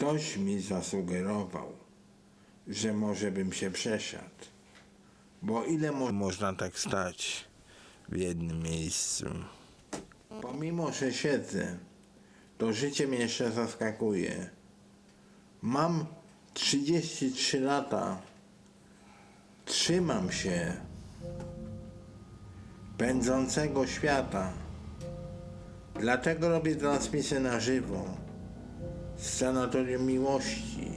Ktoś mi zasugerował, że może bym się przesiadł. Bo ile mo- można tak stać w jednym miejscu? Pomimo, że siedzę, to życie mnie jeszcze zaskakuje. Mam 33 lata. Trzymam się pędzącego świata. Dlatego robię transmisję na żywo sanatorium miłości,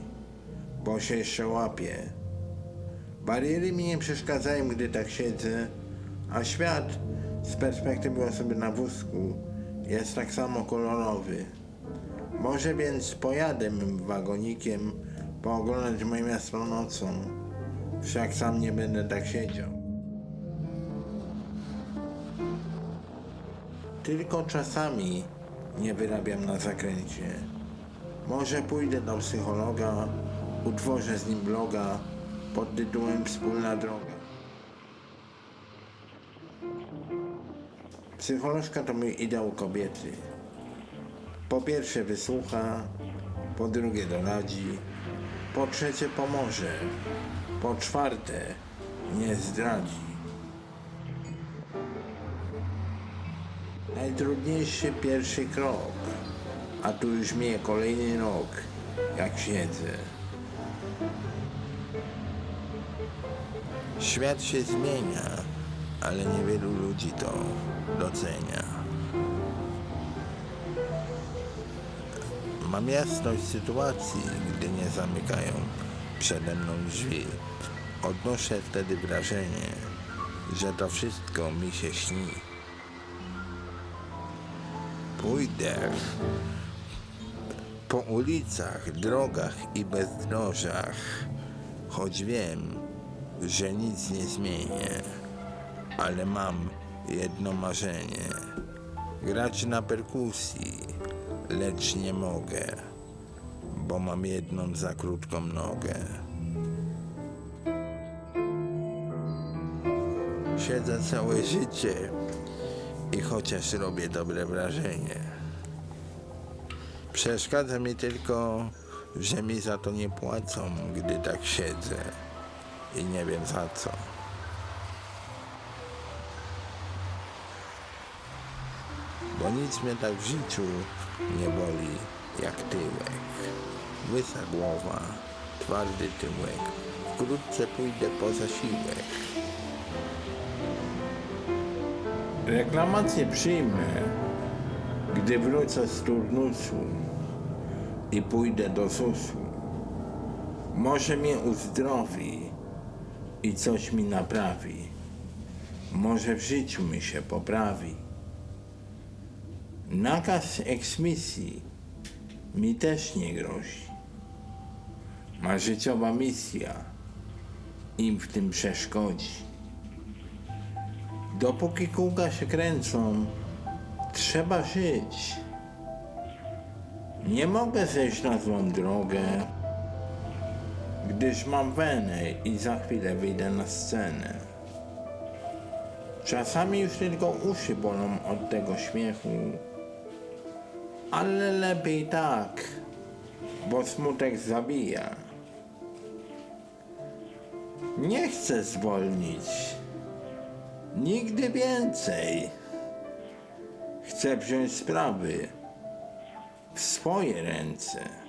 bo się jeszcze łapię. Bariery mi nie przeszkadzają, gdy tak siedzę, a świat z perspektywy osoby na wózku jest tak samo kolorowy. Może więc pojadę wagonikiem pooglądać moje miasto nocą, wszak sam nie będę tak siedział. Tylko czasami nie wyrabiam na zakręcie. Może pójdę do psychologa, utworzę z nim bloga pod tytułem Wspólna droga. Psycholożka to mój ideał kobiety. Po pierwsze wysłucha, po drugie doradzi, po trzecie pomoże, po czwarte nie zdradzi. Najtrudniejszy pierwszy krok, a tu już mnie kolejny rok, jak siedzę. Świat się zmienia, ale niewielu ludzi to docenia. Mam jasność sytuacji, gdy nie zamykają przede mną drzwi. Odnoszę wtedy wrażenie, że to wszystko mi się śni. Pójdę po ulicach, drogach i bezdrożach, choć wiem, że nic nie zmienię, ale mam jedno marzenie. Grać na perkusji, lecz nie mogę, bo mam jedną za krótką nogę. Siedzę całe życie i chociaż robię dobre wrażenie. Przeszkadza mi tylko, że mi za to nie płacą, gdy tak siedzę i nie wiem za co. Bo nic mnie tak w życiu nie boli jak tyłek. Łysa głowa, twardy tyłek. Wkrótce pójdę po zasiłek. Reklamację przyjmę, gdy wrócę z turnusu i pójdę do ZUS-u. Może mnie uzdrowi i coś mi naprawi. Może w życiu mi się poprawi. Nakaz eksmisji mi też nie grozi. Ma życiowa misja im w tym przeszkodzi. Dopóki kółka się kręcą, trzeba żyć. Nie mogę zejść na złą drogę, gdyż mam wenę i za chwilę wyjdę na scenę. Czasami już tylko uszy bolą od tego śmiechu, ale lepiej tak, bo smutek zabija. Nie chcę zwolnić. Nigdy więcej. Chcę wziąć sprawy w swoje ręce.